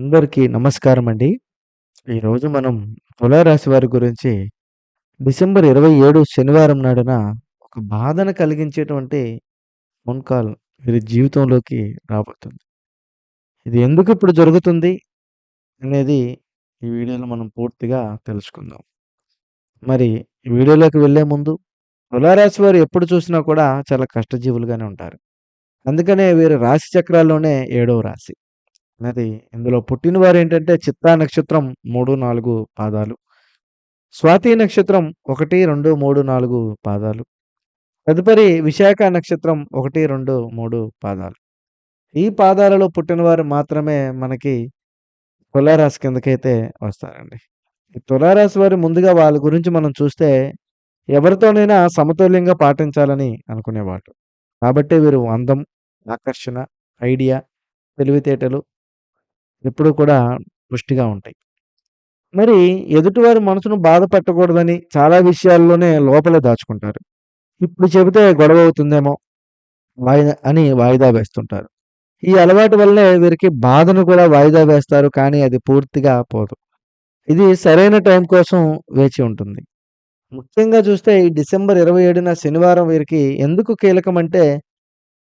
అందరికీ నమస్కారం అండి. ఈరోజు మనం తులారాశి వారి గురించి డిసెంబర్ 27 శనివారం నాడున ఒక బాధను కలిగించేటువంటి ఫోన్ కాల్ వీరి జీవితంలోకి రాబోతుంది. ఇది ఎందుకు ఇప్పుడు జరుగుతుంది అనేది ఈ వీడియోలో మనం పూర్తిగా తెలుసుకుందాం. మరి ఈ వీడియోలోకి వెళ్ళే ముందు తులారాశి వారు ఎప్పుడు చూసినా కూడా చాలా కష్టజీవులుగానే ఉంటారు. అందుకనే వీరు రాశి చక్రాల్లోనే ఏడవ రాశి. అది ఇందులో పుట్టినవారు ఏంటంటే చిత్తా నక్షత్రం 3, 4 పాదాలు. స్వాతి నక్షత్రం 1, 2, 3, 4 పాదాలు. తదుపరి విశాఖ నక్షత్రం 1, 2, 3 పాదాలు. ఈ పాదాలలో పుట్టినవారు మాత్రమే మనకి తులారాశి కిందకైతే వస్తారండి. ఈ తులారాశి వారు ముందుగా వాళ్ళ గురించి మనం చూస్తే ఎవరితోనైనా సమతుల్యంగా పాటించాలని అనుకునేవాళ్ళు. కాబట్టి వీరు అందం, ఆకర్షణ, ఐడియా, తెలివితేటలు ఎప్పుడూ కూడా పుష్టిగా ఉంటాయి. మరి ఎదుటివారి మనసును బాధ పెట్టకూడదని చాలా విషయాల్లోనే లోపలే దాచుకుంటారు. ఇప్పుడు చెబితే గొడవ అవుతుందేమో వాయిదా అని వాయిదా వేస్తుంటారు. ఈ అలవాటు వల్లే వీరికి బాధను కూడా వాయిదా వేస్తారు. కానీ అది పూర్తిగా పోదు. ఇది సరైన టైం కోసం వేచి ఉంటుంది. ముఖ్యంగా చూస్తే ఈ డిసెంబర్ 27న శనివారం వీరికి ఎందుకు కీలకం అంటే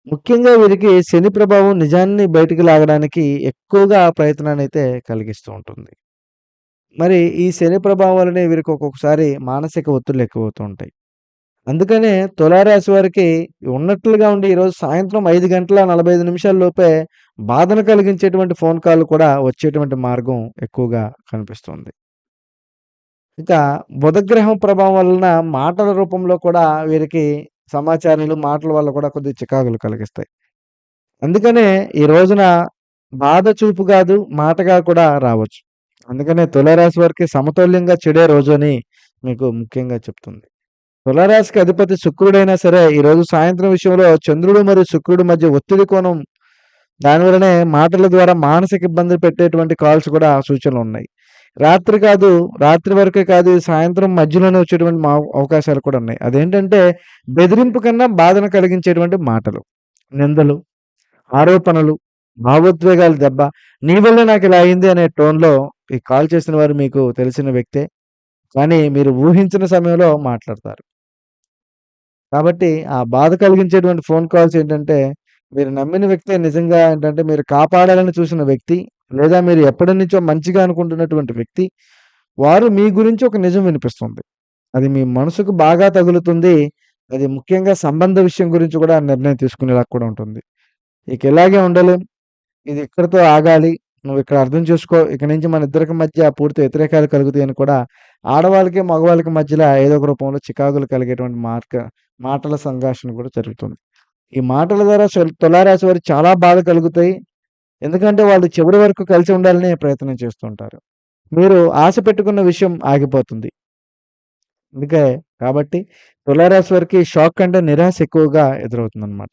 ముఖ్యంగా వీరికి శని ప్రభావం నిజాన్ని బయటికి లాగడానికి ఎక్కువగా ప్రయత్నాన్ని అయితే కలిగిస్తూ ఉంటుంది. మరి ఈ శని ప్రభావం వల్లనే వీరికి ఒక్కొక్కసారి మానసిక ఒత్తులు ఎక్కువవుతూ ఉంటాయి. అందుకనే తులారాశి వారికి ఉన్నట్లుగా ఉండి ఈరోజు సాయంత్రం ఐదు గంటల 45 నిమిషాల లోపే బాధను కలిగించేటువంటి ఫోన్ కాల్ కూడా వచ్చేటువంటి మార్గం ఎక్కువగా కనిపిస్తుంది. ఇక బుధగ్రహం ప్రభావం వలన మాటల రూపంలో కూడా వీరికి సమాచారాలు, మాటల వల్ల కూడా కొద్దిగా చికాకులు కలిగిస్తాయి. అందుకనే ఈ రోజున బాధ చూపు కాదు, మాటగా కూడా రావచ్చు. అందుకనే తులారాశి వారికి సమతుల్యంగా చెడే రోజు అని మీకు ముఖ్యంగా చెప్తుంది. తులారాశికి అధిపతి శుక్రుడైనా సరే ఈరోజు సాయంత్రం విషయంలో చంద్రుడు మరియు శుక్రుడు మధ్య ఒత్తిడి కోణం దానివల్లనే మాటల ద్వారా మానసిక ఇబ్బందులు పెట్టేటువంటి కాల్స్ కూడా సూచనలు ఉన్నాయి రాత్రి కాదు, రాత్రి వరకే కాదు సాయంత్రం మధ్యలోనే వచ్చేటువంటి మా అవకాశాలు కూడా ఉన్నాయి. అదేంటంటే బెదిరింపు కన్నా బాధను కలిగించేటువంటి మాటలు, నిందలు, ఆరోపణలు, భావోద్వేగాల దెబ్బ, నీ వల్ల నాకు ఇలా అయింది అనే టోన్‌లో ఈ కాల్ చేసిన వారు మీకు తెలిసిన వ్యక్తే. కానీ మీరు ఊహించిన సమయంలో మాట్లాడతారు. కాబట్టి ఆ బాధ కలిగించేటువంటి ఫోన్ కాల్స్ ఏంటంటే మీరు నమ్మిన వ్యక్తే నిజంగా ఏంటంటే మీరు కాపాడాలని చూసిన వ్యక్తి, లేదా మీరు ఎప్పటి నుంచో మంచిగా అనుకుంటున్నటువంటి వ్యక్తి, వారు మీ గురించి ఒక నిజం వినిపిస్తుంది. అది మీ మనసుకు బాగా తగులుతుంది. అది ముఖ్యంగా సంబంధ విషయం గురించి కూడా నిర్ణయం తీసుకునేలా కూడా ఉంటుంది. ఇక ఇలాగే ఉండలేం. ఇది ఇక్కడితో ఆగాలి. నువ్వు ఇక్కడ అర్థం చేసుకో. ఇక నుంచి మన ఇద్దరికి మధ్య పూర్తి వ్యతిరేకాలు కలుగుతాయని కూడా ఆడవాళ్ళకి, మగవాళ్ళకి మధ్యలో ఏదో ఒక రూపంలో చికాకులు కలిగేటువంటి మార్క మాటల సంఘర్షణ కూడా జరుగుతుంది. ఈ మాటల ద్వారా తులారాశి వారికి చాలా బాధ కలుగుతాయి. ఎందుకంటే వాళ్ళు చివరి వరకు కలిసి ఉండాలని ప్రయత్నం చేస్తుంటారు. మీరు ఆశ పెట్టుకున్న విషయం ఆగిపోతుంది. అందుకే కాబట్టి తులారాశి వారికి షాక్ కంటే నిరాశ ఎక్కువగా ఎదురవుతుందనమాట.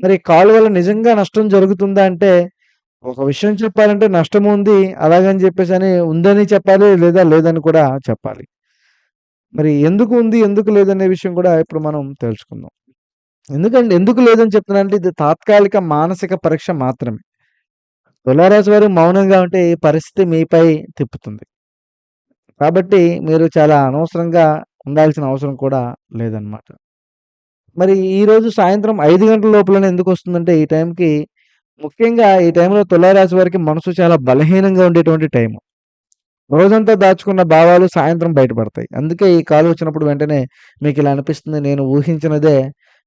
మరి కాల్ వల్ల నిజంగా నష్టం జరుగుతుందా అంటే ఒక విషయం చెప్పాలంటే నష్టం ఉంది. అలాగని చెప్పేసి అని ఉందని చెప్పాలి. లేదా లేదని కూడా చెప్పాలి. మరి ఎందుకు ఉంది? ఎందుకు లేదనే విషయం కూడా ఇప్పుడు మనం తెలుసుకుందాం. ఎందుకంటే ఎందుకు లేదని చెప్తున్నానంటే ఇది తాత్కాలిక మానసిక పరీక్ష మాత్రమే. తులారాశి వారు మౌనంగా ఉంటే ఈ పరిస్థితి మీపై తిప్పుతుంది. కాబట్టి మీరు చాలా అనవసరంగా ఉండాల్సిన అవసరం కూడా లేదనమాట. మరి ఈరోజు సాయంత్రం ఐదు గంటల లోపలనే ఎందుకు వస్తుందంటే ఈ టైంకి ముఖ్యంగా ఈ టైంలో తులారాశి వారికి మనసు చాలా బలహీనంగా ఉండేటువంటి టైము. రోజంతా దాచుకున్న భావాలు సాయంత్రం బయటపడతాయి. అందుకే ఈ కాలు వచ్చినప్పుడు వెంటనే మీకు ఇలా అనిపిస్తుంది నేను ఊహించినదే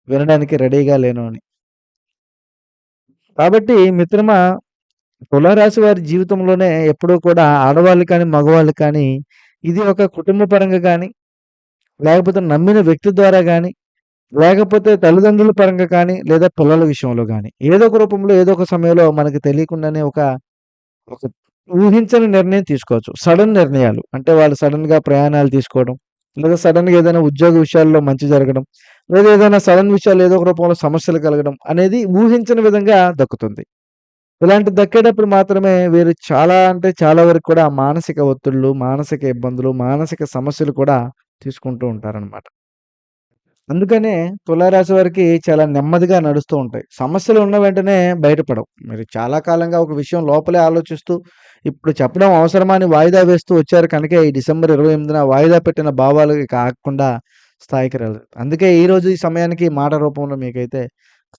వినడానికి రెడీగా లేను అని. కాబట్టి మిత్రమా తులారాశి వారి జీవితంలోనే ఎప్పుడూ కూడా ఆడవాళ్ళు కానీ, మగవాళ్ళు కానీ ఇది ఒక కుటుంబ పరంగా కానీ లేకపోతే నమ్మిన వ్యక్తి ద్వారా కానీ లేకపోతే తల్లిదండ్రుల పరంగా కానీ, లేదా పిల్లల విషయంలో కానీ ఏదో ఒక రూపంలో ఏదో ఒక సమయంలో మనకు తెలియకుండానే ఒక, ఒక ఊహించని నిర్ణయం తీసుకోవచ్చు. సడన్ నిర్ణయాలు. అంటే వాళ్ళు సడన్గా ప్రయాణాలు తీసుకోవడం, లేదా సడన్గా ఏదైనా ఉద్యోగ విషయాల్లో మంచి జరగడం, లేదా ఏదైనా సడన్ విషయాలు ఏదో ఒక రూపంలో సమస్యలు కలగడం అనేది ఊహించని విధంగా దక్కుతుంది. ఇలాంటి దక్కేటప్పుడు మాత్రమే వీరు చాలా అంటే చాలా వరకు కూడా మానసిక ఒత్తిడులు, మానసిక ఇబ్బందులు, మానసిక సమస్యలు కూడా తీసుకుంటూ ఉంటారనమాట. అందుకనే తులారాశి వారికి చాలా నెమ్మదిగా నడుస్తూ ఉంటాయి. సమస్యలు ఉన్న వెంటనే బయటపడవు. మీరు చాలా కాలంగా ఒక విషయం లోపలే ఆలోచిస్తూ, ఇప్పుడు చెప్పడం అవసరమా అని వాయిదా వేస్తూ వచ్చారు కనుక ఈ డిసెంబర్ 28న వాయిదా పెట్టిన భావాలు కాకుండా స్థాయికి రాలేదు. అందుకే ఈరోజు ఈ సమయానికి మాట రూపంలో మీకైతే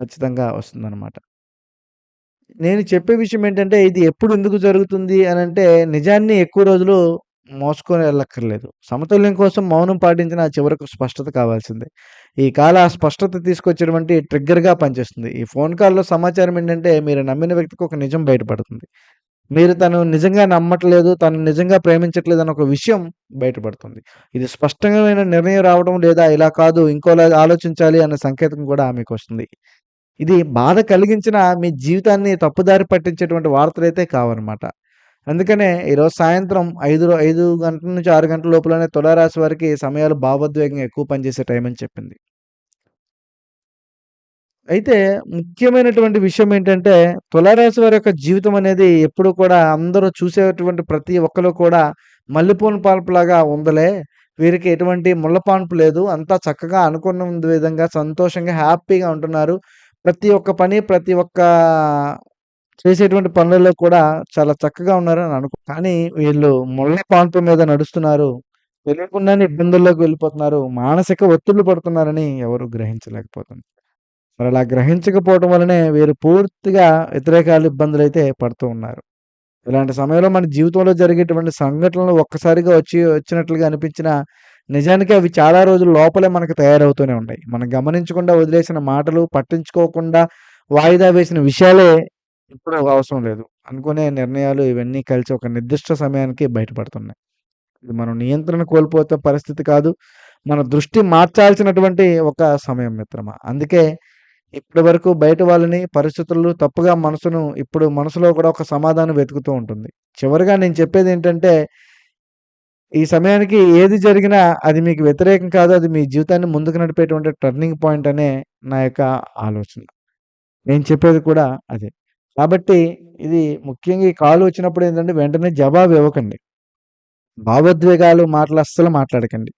ఖచ్చితంగా వస్తుందన్నమాట నేను చెప్పే విషయం ఏంటంటే, ఇది ఎప్పుడు ఎందుకు జరుగుతుంది అని అంటే నిజాన్ని ఎక్కువ రోజులు మోసుకొని వెళ్ళక్కర్లేదు. సమతుల్యం కోసం మౌనం పాటించిన చివరకు స్పష్టత కావాల్సిందే. ఈ కాల స్పష్టత తీసుకొచ్చేటువంటి ట్రిగ్గర్‌గా పనిచేస్తుంది. ఈ ఫోన్ కాల్‌లో సమాచారం ఏంటంటే, మీరు నమ్మిన వ్యక్తికి ఒక నిజం బయటపడుతుంది. మీరు తను నిజంగా నమ్మట్లేదు, తను నిజంగా ప్రేమించట్లేదన్న ఒక విషయం బయటపడుతుంది. ఇది స్పష్టమైన నిర్ణయం రావడం లేదా ఇలా కాదు ఇంకోలా ఆలోచించాలి అన్న సంకేతం కూడా మీకొస్తుంది. ఇది బాధ కలిగించిన మీ జీవితాన్ని తప్పుదారి పట్టించేటువంటి వార్తలైతే కావనమాట. అందుకనే ఈరోజు సాయంత్రం ఐదు ఐదు గంటల నుంచి ఆరు గంటల లోపులోనే తులారాశి వారికి సమయాలు భావోద్వేగంగా ఎక్కువ పనిచేసే టైం అని చెప్పింది. అయితే ముఖ్యమైనటువంటి విషయం ఏంటంటే, తులారాశి వారి యొక్క జీవితం అనేది ఎప్పుడూ కూడా అందరూ చూసేటువంటి ప్రతి ఒక్కరు కూడా మల్లెపూల పాల్పులాగా ఉందలే వీరికి ఎటువంటి ముళ్ళపాన్పు లేదు. అంతా చక్కగా అనుకున్న విధంగా సంతోషంగా, హ్యాపీగా ఉంటున్నారు. ప్రతి ఒక్క పని, ప్రతి ఒక్క చేసేటువంటి పనులలో కూడా చాలా చక్కగా ఉన్నారని అనుకో కానీ వీళ్ళు ముళ్ళ పాన్పు మీద నడుస్తున్నారు. తెలియకుండానే ఇబ్బందుల్లోకి వెళ్ళిపోతున్నారు. మానసిక ఒత్తిళ్ళు పడుతున్నారని ఎవరు గ్రహించలేకపోతున్నారు. మరి అలా గ్రహించకపోవడం వలనే వీరు పూర్తిగా వ్యతిరేకాలు ఇబ్బందులు అయితే పడుతూ ఉన్నారు. ఇలాంటి సమయంలో మన జీవితంలో జరిగేటువంటి సంఘటనలు ఒక్కసారిగా వచ్చి వచ్చినట్లుగా అనిపించిన నిజానికి అవి చాలా రోజులు లోపలే మనకు తయారవుతూనే ఉంటాయి. మనం గమనించకుండా వదిలేసిన మాటలు, పట్టించుకోకుండా వాయిదా వేసిన విషయాలే ఇప్పుడు అవసరం లేదు. అనుకునే నిర్ణయాలు ఇవన్నీ కలిసి ఒక నిర్దిష్ట సమయానికి బయటపడుతున్నాయి. ఇది మనం నియంత్రణ కోల్పోతే పరిస్థితి కాదు. మన దృష్టి మార్చాల్సినటువంటి ఒక సమయం మిత్రమా. అందుకే ఇప్పటి వరకు బయట వాళ్ళని, పరిస్థితులు తప్పుగా మనసును ఇప్పుడు మనసులో కూడా ఒక సమాధానం వెతుకుతూ ఉంటుంది. చివరిగా నేను చెప్పేది ఏంటంటే ఈ సమయానికి ఏది జరిగినా అది మీకు వ్యతిరేకం కాదు. అది మీ జీవితాన్ని ముందుకు నడిపేటువంటి టర్నింగ్ పాయింట్ అనే నా యొక్క ఆలోచన. నేను చెప్పేది కూడా అదే. కాబట్టి ఇది ముఖ్యంగా ఈ కాల్ వచ్చినప్పుడు ఏంటంటే వెంటనే జవాబు ఇవ్వకండి. భావోద్వేగాలు మాటలు అస్సలు మాట్లాడకండి.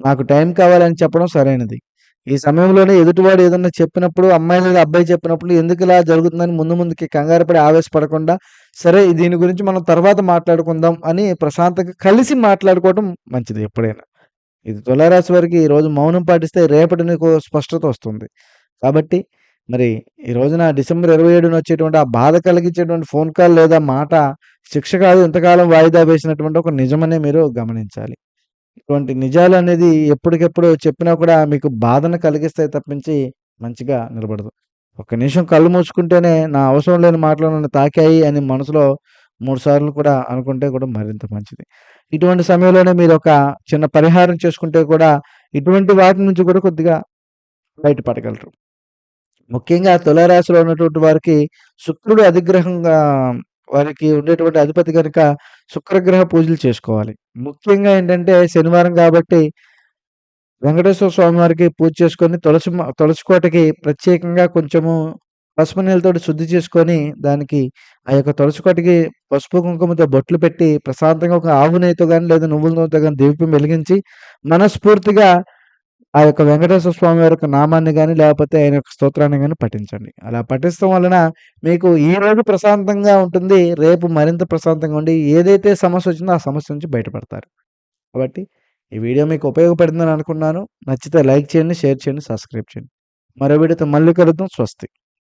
నాకు టైం కావాలని చెప్పడం సరైనది. ఈ సమయంలోనే ఎదుటివాడు ఏదన్నా చెప్పినప్పుడు అమ్మాయి లేదా అబ్బాయి చెప్పినప్పుడు ఎందుకు ఇలా జరుగుతుందని ముందు ముందుకి కంగారు పడి ఆవేశపడకుండా, సరే దీని గురించి మనం తర్వాత మాట్లాడుకుందాం అని ప్రశాంతంగా కలిసి మాట్లాడుకోవడం మంచిది ఎప్పుడైనా. ఇది తులారాశి వారికి ఈరోజు మౌనం పాటిస్తే రేపటి నీకు స్పష్టత వస్తుంది. కాబట్టి మరి ఈ రోజున డిసెంబర్ 27న వచ్చేటువంటి ఆ బాధ కలిగించేటువంటి ఫోన్ కాల్ లేదా మాట శిక్ష కాదు ఇంతకాలం వాయిదా వేసినటువంటి ఒక నిజమనే మీరు గమనించాలి. ఇటువంటి నిజాలు అనేది ఎప్పటికెప్పుడు చెప్పినా కూడా మీకు బాధను కలిగిస్తాయి తప్పించి మంచిగా నిలబడదు. ఒక్క నిమిషం కళ్ళు మూసుకుంటేనే నా అవసరం లేని మాటలు నన్ను తాకాయి అని మనసులో మూడు సార్లు కూడా అనుకుంటే కూడా మరింత మంచిది. ఇటువంటి సమయంలోనే మీరు ఒక చిన్న పరిహారం చేసుకుంటే కూడా ఇటువంటి వాటి నుంచి కూడా కొద్దిగా బయటపడగలరు. ముఖ్యంగా తులారాశిలో ఉన్నటువంటి వారికి శుక్రుడు అధిగ్రహంగా వారికి ఉండేటువంటి అధిపతి గనుక శుక్రగ్రహ పూజలు చేసుకోవాలి. ముఖ్యంగా ఏంటంటే శనివారం కాబట్టి వెంకటేశ్వర స్వామి వారికి పూజ చేసుకొని తులసి మ తులసి కోటకి ప్రత్యేకంగా కొంచెము పసుపు నీళ్ళతో శుద్ధి చేసుకొని దానికి ఆ యొక్క తులసి కోటకి పసుపు, కుంకుమతో బొట్లు పెట్టి ప్రశాంతంగా ఒక ఆవు నెయ్యితో కానీ లేదా నువ్వుల నూనెతో కానీ దీపం వెలిగించి మనస్ఫూర్తిగా ఆ యొక్క వెంకటేశ్వర స్వామి వారి యొక్క నామాన్ని కానీ లేకపోతే ఆయన యొక్క స్తోత్రాన్ని కానీ పఠించండి. అలా పఠించడం వలన మీకు ఈ రోజు ప్రశాంతంగా ఉంటుంది. రేపు మరింత ప్రశాంతంగా ఉండి ఏదైతే సమస్య వచ్చిందో ఆ సమస్య నుంచి బయటపడతారు. కాబట్టి ఈ వీడియో మీకు ఉపయోగపడిందని అనుకున్నాను. నచ్చితే లైక్ చేయండి, షేర్ చేయండి, సబ్స్క్రైబ్ చేయండి. మరో వీడియోతో మళ్ళీ కలుద్దాం. స్వస్తి.